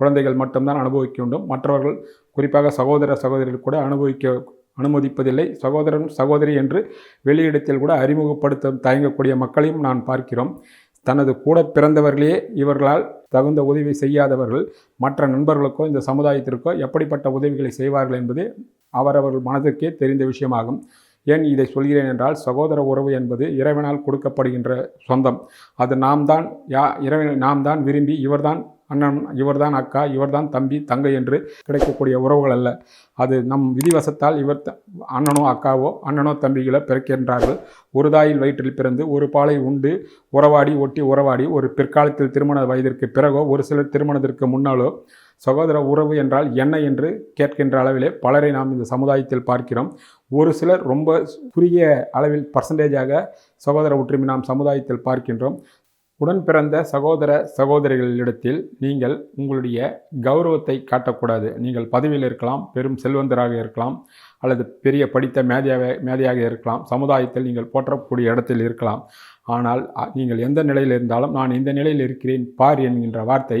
குழந்தைகள் மட்டும்தான் அனுபவிக்க வேண்டும். மற்றவர்கள் குறிப்பாக சகோதர சகோதரிகள் கூட அனுபவிக்க அனுமதிப்பதில்லை. சகோதரன் சகோதரி என்று வெளியிடத்தில் கூட அறிமுகப்படுத்த தயங்கக்கூடிய மக்களையும் நான் பார்க்கிறோம். தனது கூட பிறந்தவர்களே இவர்களால் தகுந்த உதவி செய்யாதவர்கள் மற்ற நண்பர்களுக்கோ இந்த சமுதாயத்திற்கோ எப்படிப்பட்ட உதவிகளை செய்வார்கள் என்பது அவரவர்கள் மனதிற்கே தெரிந்த விஷயமாகும். ஏன் இதை சொல்கிறேன் என்றால் சகோதர உறவு என்பது இறைவனால் கொடுக்கப்படுகின்ற சொந்தம். அது நாம் தான் யா இறைவன் நாம் தான் விரும்பி இவர்தான் அண்ணன் இவர்தான் அக்கா இவர்தான் தம்பி தங்கை என்று கிடைக்கக்கூடிய உறவுகள் அல்ல. அது நம் விதிவசத்தால் இவர் த- அண்ணனோ அக்காவோ அண்ணனோ தம்பிகளோ பிறக்கின்றார்கள். ஒரு தாயில் வயிற்றில் பிறந்து ஒரு பாலை உண்டு உறவாடி ஒட்டி உறவாடி ஒரு பிற்காலத்தில் திருமண வயதிற்கு பிறகோ ஒரு சிலர் திருமணத்திற்கு முன்னாலோ சகோதர உறவு என்றால் என்ன என்று கேட்கின்ற அளவிலே பலரை நாம் இந்த சமுதாயத்தில் பார்க்கிறோம். ஒரு சிலர் ரொம்ப குறுகிய அளவில் பர்சன்டேஜாக சகோதர ஒற்றுமை நாம் சமுதாயத்தில் பார்க்கின்றோம். உடன் பிறந்த சகோதர சகோதரிகளிடத்தில் நீங்கள் உங்களுடைய கௌரவத்தை காட்டக்கூடாது. நீங்கள் பதவியில் இருக்கலாம் பெரும் செல்வந்தராக இருக்கலாம் அல்லது பெரிய படித்த மேதையாக மேதையாக இருக்கலாம். சமுதாயத்தில் நீங்கள் போற்றக்கூடிய இடத்தில் இருக்கலாம். ஆனால் நீங்கள் எந்த நிலையில் இருந்தாலும் நான் இந்த நிலையில் இருக்கிறேன் பார் என்கின்ற வார்த்தை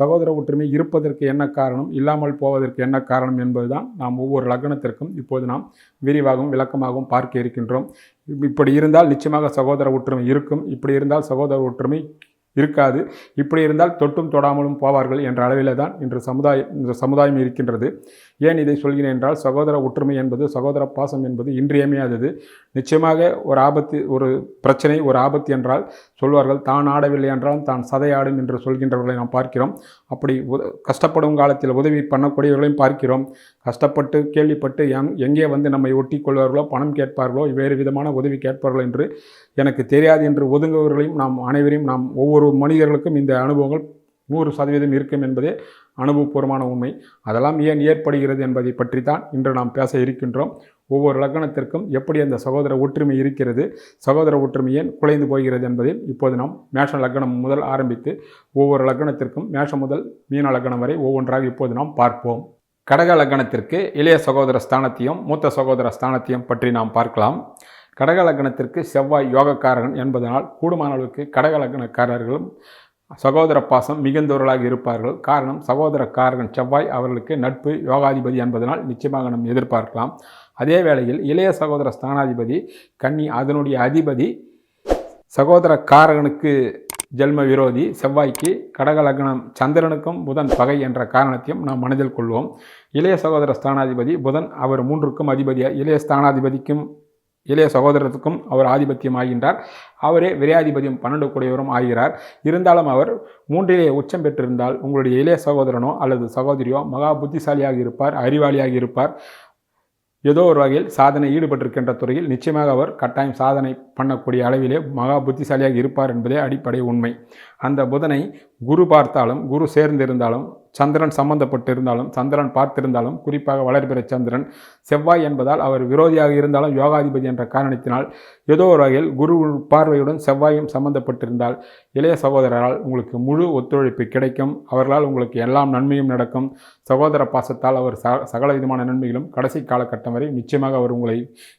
சகோதர ஒற்றுமை இருப்பதற்கு என்ன காரணம் இல்லாமல் போவதற்கு என்ன காரணம் என்பதுதான் நாம் ஒவ்வொரு லக்னத்திற்கும் இப்போது நாம் விரிவாகவும் விளக்கமாகவும் பார்க்க இருக்கின்றோம். இப்படி இருந்தால் நிச்சயமாக சகோதர ஒற்றுமை இருக்கும். இப்படி இருந்தால் சகோதர ஒற்றுமை இருக்காது. இப்படி இருந்தால் தொட்டும் தொடாமலும் போவார்கள் என்ற அளவில் தான் இன்று சமுதாயம் இந்த சமுதாயம் இருக்கின்றது. ஏன் இதை சொல்கிறேன் என்றால் சகோதர ஒற்றுமை என்பது சகோதர பாசம் என்பது இன்றியமையாதது. நிச்சயமாக ஒரு ஆபத்து ஒரு பிரச்சனை ஒரு ஆபத்து என்றால் சொல்வார்கள் தான் ஆடவில்லை என்றாலும் தான் சதையாடும் என்று சொல்கின்றவர்களை நாம் பார்க்கிறோம். அப்படி உத கஷ்டப்படும் காலத்தில் உதவி பண்ணக்கூடியவர்களையும் பார்க்கிறோம். கஷ்டப்பட்டு கேள்விப்பட்டு எங் எங்கே வந்து நம்மை ஒட்டி கொள்வார்களோ பணம் கேட்பார்களோ வேறு விதமான உதவி கேட்பார்களோ என்று எனக்கு தெரியாது என்று ஒதுங்குபவர்களையும் நாம் அனைவரையும் நாம் ஒவ்வொரு மனிதர்களுக்கும் இந்த அனுபவங்கள் நூறு சதவீதம் இருக்கும் என்பதே அனுபவபூர்வமான உண்மை. அதெல்லாம் ஏன் ஏற்படுகிறது என்பதை பற்றி தான் இன்று நாம் பேச இருக்கின்றோம். ஒவ்வொரு லக்னத்திற்கும் எப்படி அந்த சகோதர ஒற்றுமை இருக்கிறது? சகோதர ஒற்றுமை ஏன் குலைந்து போகிறது என்பதை இப்போது நாம் மேஷ லக்னம் முதல் ஆரம்பித்து ஒவ்வொரு லக்னத்திற்கும் மேஷம் முதல் மீன லக்னம் வரை ஒவ்வொன்றாக இப்போது நாம் பார்ப்போம். கடக லக்னத்திற்கு இளைய சகோதர ஸ்தானத்தையும் மூத்த சகோதர ஸ்தானத்தையும் பற்றி நாம் பார்க்கலாம். கடக லக்னத்திற்கு செவ்வாய் யோகக்காரகன் என்பதனால் கூடுமான அளவுக்கு கடக லக்னக்காரர்களும் சகோதர பாசம் மிகுந்தவர்களாக இருப்பார்கள். காரணம் சகோதர காரகன் செவ்வாய் அவர்களுக்கு நட்பு யோகாதிபதி என்பதனால் நிச்சயமாக நாம் எதிர்பார்க்கலாம். அதே வேளையில் இளைய சகோதர ஸ்தானாதிபதி கன்னி அதனுடைய அதிபதி சகோதர காரகனுக்கு ஜென்ம விரோதி செவ்வாய்க்கு கடக லக்னம் சந்திரனுக்கும் புதன் பகை என்ற காரணத்தையும் நாம் மனதில் கொள்வோம். இளைய சகோதர ஸ்தானாதிபதி புதன் அவர் மூன்றுக்கும் அதிபதியாக இளைய ஸ்தானாதிபதிக்கும் இளைய சகோதரத்துக்கும் அவர் ஆதிபத்தியம் ஆகின்றார். அவரே விரையாதிபதியும் பன்னெண்டு கூடியவரும் ஆகிறார். இருந்தாலும் அவர் மூன்றிலே உச்சம் பெற்றிருந்தால் உங்களுடைய இளைய சகோதரனோ அல்லது சகோதரியோ மகா புத்திசாலியாக இருப்பார் அறிவாளியாக இருப்பார். ஏதோ ஒரு வகையில் சாதனை ஈடுபட்டிருக்கின்ற துறையில் நிச்சயமாக அவர் கட்டாயம் சாதனை பண்ணக்கூடிய அளவிலே மகா புத்திசாலியாக இருப்பார் என்பதே அடிப்படை உண்மை. அந்த புதனை குரு பார்த்தாலும் குரு சேர்ந்திருந்தாலும் சந்திரன் சம்பந்தப்பட்டிருந்தாலும் சந்திரன் பார்த்திருந்தாலும் குறிப்பாக வளர்பிற சந்திரன் செவ்வாய் என்பதால் அவர் விரோதியாக இருந்தாலும் யோகாதிபதி என்ற காரணத்தினால் ஏதோ ஒரு வகையில் குரு பார்வையுடன் செவ்வாயும் சம்பந்தப்பட்டிருந்தால் இளைய சகோதரரால் உங்களுக்கு முழு ஒத்துழைப்பு கிடைக்கும். அவர்களால் உங்களுக்கு எல்லாம் நன்மையும் நடக்கும். சகோதர பாசத்தால் அவர் ச சகல விதமான நன்மைகளும் கடைசி காலகட்டம் வரை நிச்சயமாக அவர் உங்களை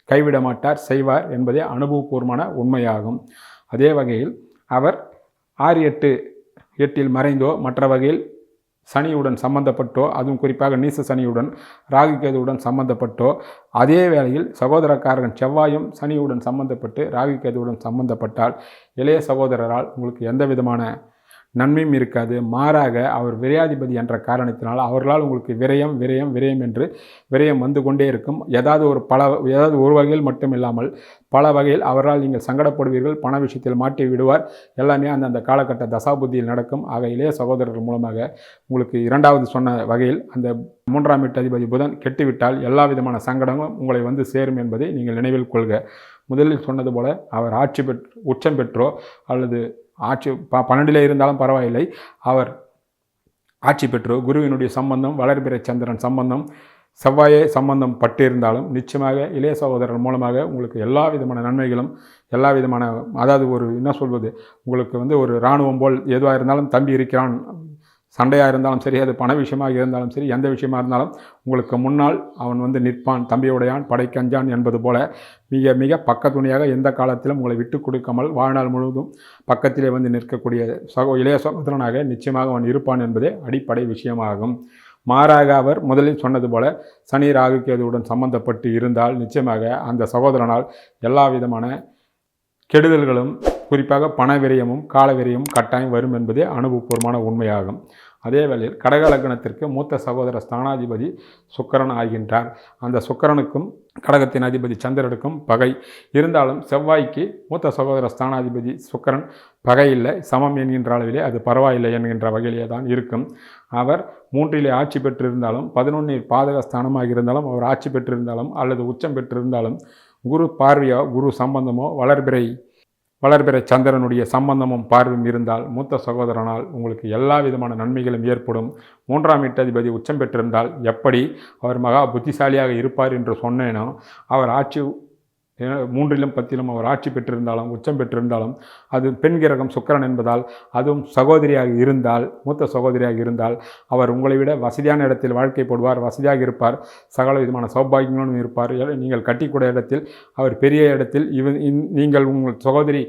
கைவிட மாட்டார் செய்வார் என்பதே அனுபவபூர்வமான உண்மையாகும். அதே வகையில் அவர் ஆறு எட்டு எட்டில் மறைந்தோ மற்ற வகையில் சனியுடன் சம்பந்தப்பட்டோ அதுவும் குறிப்பாக நீச சனியுடன் ராகு கேதுவுடன் சம்பந்தப்பட்டோ அதே வேளையில் சகோதரக்காரன் செவ்வாயும் சனியுடன் சம்பந்தப்பட்டு ராகு கேதுவுடன் சம்பந்தப்பட்டால் இளைய சகோதரரால் உங்களுக்கு எந்த விதமான நன்மையும் இருக்காது. மாறாக அவர் விரையாதிபதி என்ற காரணத்தினால் அவர்களால் உங்களுக்கு விரயம் விரயம் விரயம் என்று விரயம் வந்து கொண்டே இருக்கும். ஏதாவது ஒரு பல ஏதாவது ஒரு வகையில் மட்டும் இல்லாமல் பல வகையில் அவரால் நீங்கள் சங்கடப்படுவீர்கள் பண விஷயத்தில் மாட்டி விடுவார். எல்லாமே அந்த அந்த காலகட்ட தசாபுத்தியில் நடக்கும். ஆக இளைய சகோதரர்கள் மூலமாக உங்களுக்கு இரண்டாவது சொன்ன வகையில் அந்த மூன்றாம் வீட்டு அதிபதி புதன் கெட்டுவிட்டால் எல்லா விதமான சங்கடங்களும் உங்களை வந்து சேரும் என்பதை நீங்கள் நினைவில் கொள்க. முதலில் சொன்னது போல அவர் ஆட்சி பெற்று உச்சம் பெற்றோ அல்லது ஆட்சி ப பன்னெண்டிலே இருந்தாலும் பரவாயில்லை. அவர் ஆட்சி பெற்று குருவினுடைய சம்பந்தம் வளர்பிறை சந்திரன் சம்பந்தம் செவ்வாயே சம்பந்தம் பட்டிருந்தாலும் நிச்சயமாக இளைய சகோதரர் மூலமாக உங்களுக்கு எல்லா விதமான நன்மைகளும் எல்லா விதமான அதாவது ஒரு என்ன சொல்வது உங்களுக்கு வந்து ஒரு இராணுவம் போல் எதுவாக இருந்தாலும் தம்பி இருக்கிறான் சண்டையாக இருந்தாலும் சரி அது பண விஷயமாக இருந்தாலும் சரி எந்த விஷயமா இருந்தாலும் உங்களுக்கு முன்னால் அவன் வந்து நிற்பான். தம்பியுடையான் படைக்கஞ்சான் என்பது போல மிக மிக பக்கத்துணையாக எந்த காலத்திலும் உங்களை விட்டு கொடுக்காமல் வாழ்நாள் முழுவதும் பக்கத்திலே வந்து நிற்கக்கூடிய சகோ இளைய சகோதரனாக நிச்சயமாக அவன் இருப்பான் என்பதே அடிப்படை விஷயமாகும். மாறாக அவர் முதலில் சொன்னது போல சனி ராகு கேதுவுடன் சம்பந்தப்பட்டு இருந்தால் நிச்சயமாக அந்த சகோதரனால் எல்லா விதமான கெடுதல்களும் குறிப்பாக பண விரயமும் கால விரயமும் கட்டாயம் வரும் என்பதே அனுபவபூர்வமான உண்மையாகும். அதே வேளையில் கடக லக்னத்திற்கு மூத்த சகோதர ஸ்தானாதிபதி சுக்கரன் ஆகின்றார். அந்த சுக்கரனுக்கும் கடகத்தின் அதிபதி சந்திரனுக்கும் பகை. இருந்தாலும் செவ்வாய்க்கு மூத்த சகோதர ஸ்தானாதிபதி சுக்கரன் பகை இல்லை. சமம் என்கின்ற அளவிலே அது பரவாயில்லை என்கின்ற வகையிலே தான் இருக்கும். அவர் மூன்றிலே ஆட்சி பெற்றிருந்தாலும் பதினொன்றில் பாதக ஸ்தானமாக இருந்தாலும் அவர் ஆட்சி பெற்றிருந்தாலும் அல்லது உச்சம் பெற்றிருந்தாலும் குரு பார்வையோ குரு சம்பந்தமோ வளர்பிறை வளர்பிற சந்திரனுடைய சம்பந்தமும் பார்வையும் இருந்தால் மூத்த சகோதரனால் உங்களுக்கு எல்லா விதமான நன்மைகளும் ஏற்படும். மூன்றாம் வீட்டதிபதி உச்சம் பெற்றிருந்தால் எப்படி அவர் மகா புத்திசாலியாக இருப்பார் என்று சொன்னேனோ அவர் ஆட்சி மூன்றிலும் பத்திலும் அவர் ஆட்சி பெற்றிருந்தாலும் உச்சம் பெற்றிருந்தாலும் அது பெண் கிரகம் சுக்கரன் என்பதால் அதுவும் சகோதரியாக இருந்தால் மூத்த சகோதரியாக இருந்தால் அவர் உங்களை விட வசதியான இடத்தில் வாழ்க்கை போடுவார் வசதியாக இருப்பார் சகல விதமான சௌபாகியங்களும் இருப்பார். நீங்கள் கட்டிக்கூட இடத்தில் அவர் பெரிய இடத்தில் இவ நீங்கள் உங்கள் சகோதரி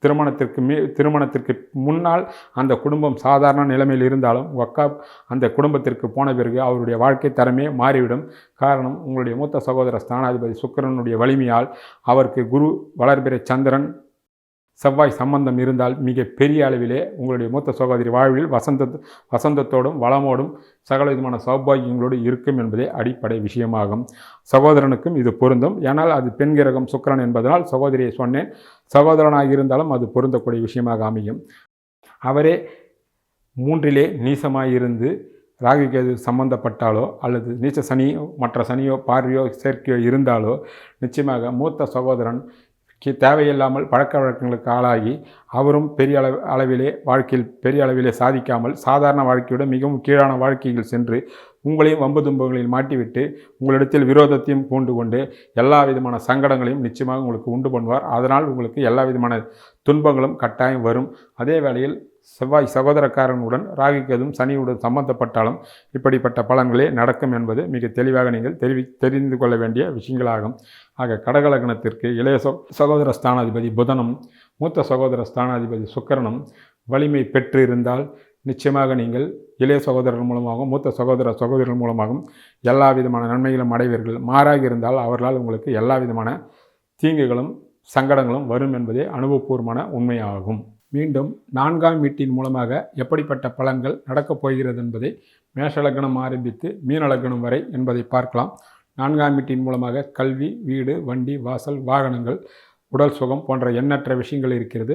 திருமணத்திற்கு மே திருமணத்திற்கு முன்னால் அந்த குடும்பம் சாதாரண நிலைமையில் இருந்தாலும் அக்கா அந்த குடும்பத்திற்கு போன பிறகு அவருடைய வாழ்க்கை தரமே மாறிவிடும். காரணம் உங்களுடைய மூத்த சகோதர ஸ்தானாதிபதி சுக்கரனுடைய வலிமையால் அவருக்கு குரு வளர்பிறை சந்திரன் செவ்வாய் சம்பந்தம் இருந்தால் மிக பெரிய அளவிலே உங்களுடைய மூத்த சகோதரி வாழ்வில் வசந்த வசந்தத்தோடும் வளமோடும் சகல விதமான சௌபாகியங்களோடு இருக்கும் என்பதே அடிப்படை விஷயமாகும். சகோதரனுக்கும் இது பொருந்தும். ஏனால் அது பெண் கிரகம் சுக்கரன் என்பதனால் சகோதரியை சொன்னேன். சகோதரனாக இருந்தாலும் அது பொருந்தக்கூடிய விஷயமாக அமையும். அவரே மூன்றிலே நீசமாயிருந்து ராகு கேது சம்பந்தப்பட்டாலோ அல்லது நீச்ச சனியோ மற்ற சனியோ பார்வையோ சேர்க்கையோ இருந்தாலோ நிச்சயமாக மூத்த சகோதரன் தேவையில்லாமல் பழக்க வழக்கங்களுக்கு ஆளாகி அவரும் பெரிய அளவு அளவிலே வாழ்க்கையில் பெரிய அளவிலே சாதிக்காமல் சாதாரண வாழ்க்கையோட மிகவும் கீழான வாழ்க்கையில் சென்று உங்களையும் வம்பு துன்பங்களில் மாட்டிவிட்டு உங்களிடத்தில் விரோதத்தையும் பூண்டு கொண்டு எல்லா விதமான சங்கடங்களையும் நிச்சயமாக உங்களுக்கு உண்டு பண்ணுவார். அதனால் உங்களுக்கு எல்லா விதமான துன்பங்களும் கட்டாயம் வரும். அதே வேளையில் செவ்வாய் சகோதரக்காரனுடன் ராகிக்கதும் சனியுடன் சம்பந்தப்பட்டாலும் இப்படிப்பட்ட பலன்களே நடக்கும் என்பது மிக தெளிவாக நீங்கள் தெரிவி தெரிந்து கொள்ள வேண்டிய விஷயங்களாகும். ஆக கடகலகணத்திற்கு இளைய சகோதர ஸ்தானாதிபதி புதனும் மூத்த சகோதர ஸ்தானாதிபதி சுக்கரனும் வலிமை பெற்று இருந்தால் நிச்சயமாக நீங்கள் இளைய சகோதரர் மூலமாகவும் மூத்த சகோதர சகோதரர்கள் மூலமாகவும் எல்லா விதமான நன்மைகளும் அடைவீர்கள். மாறாக இருந்தால் அவர்களால் உங்களுக்கு எல்லா விதமான தீங்குகளும் சங்கடங்களும் வரும் என்பதே அனுபவபூர்வமான உண்மையாகும். மீண்டும் நான்காம் வீட்டின் மூலமாக எப்படிப்பட்ட பலன்கள் நடக்கப் போகிறது என்பதை மேஷலக்கணம் ஆரம்பித்து மீனலக்கணம் வரை என்பதை பார்க்கலாம். நான்காம் வீட்டின் மூலமாக கல்வி வீடு வண்டி வாசல் வாகனங்கள் உடல் சுகம் போன்ற எண்ணற்ற விஷயங்கள் இருக்கிறது.